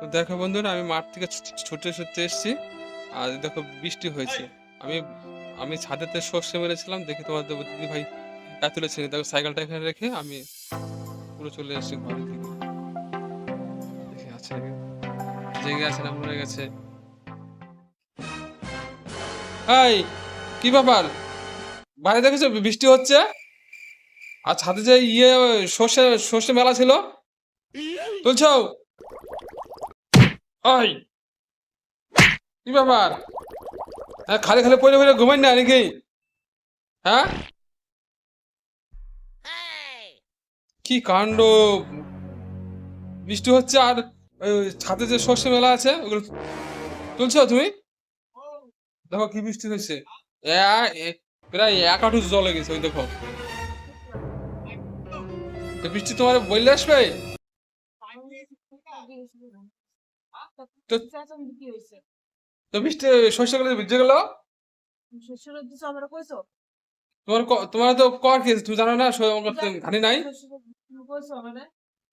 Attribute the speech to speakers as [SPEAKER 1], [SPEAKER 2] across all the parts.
[SPEAKER 1] তো দেখো বন্ধুরা, আমি মাঠ থেকে ছুটে ছুটে এসেছি। আর দেখো বৃষ্টি হয়েছে। আমি আমি ছাদেতে সর্ষে মেরেছিলাম, দেখি তোমাদের দিদি ভাই এত তুলেছে দেখো সাইকেলটা এখানে রেখে আমি পুরো চলে এসেছি ঘরের দিকে আছে, জেগে আছে না, মরে গেছে। এই, কি ব্যাপার? বাইরে দেখেছ, বৃষ্টি হচ্ছে? আর ছাদে যে ইয়ে সর্ষে সর্ষে মেলা ছিল। তুলছো? ওই। কি ব্যাপার? হ্যাঁ খালি খালি পড়ে পড়ে ঘুমাই না নাকি? হ্যাঁ? কি কাণ্ড? বৃষ্টি হচ্ছে আর ছাদে যে সর্ষে মেলা আছে, ওগুলো তুলছো তুমি? দেখো কি বৃষ্টি হয়েছে প্রায় এক হাঁটু জল হয়ে গেছে, ওই দেখো। বৃষ্টি তোমার বললে আসবে? তো- তো বৃষ্টি শস্যগুলো ভিজে গেল? তোমার ক- তোমার তো কর কি তুমি জানো না সব আমার তো ঘানি নাই?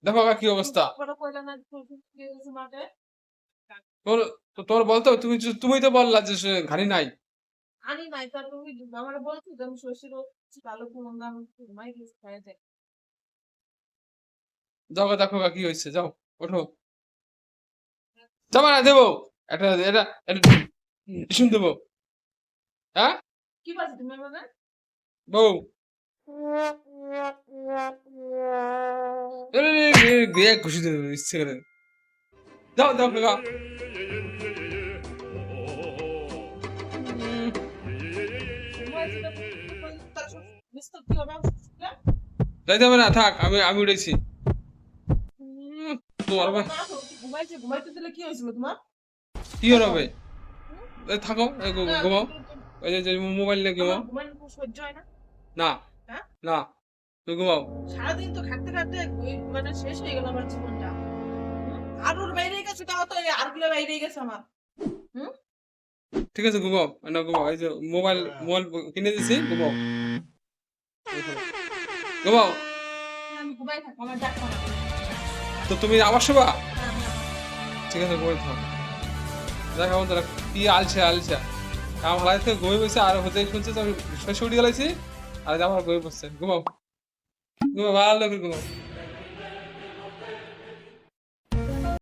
[SPEAKER 1] দেখো কি অবস্থা। তোমার তো বলতো তুমি তুমি তো বললা যে ঘানি নাই।
[SPEAKER 2] আনি নাই তার তুমি আমার বলছো যে আমি ভালো কোনো গেছি
[SPEAKER 1] যাও দেখো কাকা কি হয়েছে যাও ওঠো। যাবা না দেবো। একটা এটা এটা টিউশন দেবো। হ্যাঁ?
[SPEAKER 2] কি বলছো তুমি
[SPEAKER 1] বউ। দেবো ইচ্ছে করে। কাকা যাইতে হবে না থাক আমি আমি উঠেছি। তোমার
[SPEAKER 2] ঘুমাইছে ঘুমাইতে দিলে কি হয়েছিল তোমার
[SPEAKER 1] কি হবে থাকো ঘুমাও ওই যে- যে মোবাইল নিয়ে ঘুমাও
[SPEAKER 2] আমার সহ্য হয় না
[SPEAKER 1] না
[SPEAKER 2] হ্যাঁ?
[SPEAKER 1] না তুমি ঘুমাও
[SPEAKER 2] সারাদিন তো খাটতে খাটতে ওই মানে শেষ হয়ে গেল আমার জীবনটা আর ওর বাইরে গেছে তাও তো এই আরগুলো বাইরে গেছে আমার
[SPEAKER 1] ঠিক আছে ঘুমাও না ঘুমাও এই যে মোবাইল মোবাইল কিনে দিছি ঘুমাও ঘুমাও তো তুমি আবার শোবা ঠিক আছে, করে থাক দেখ আমার কি আলছে আলছে। আমার লাইফ থেকে ঘুমিয়ে বসে আর হতে শুনছে তো আমি শেষ উঠে গেলাইছি আর আমার ঘুমিয়ে বসছে ঘুমাও। ঘুমাও, ভালো করে ঘুমাও।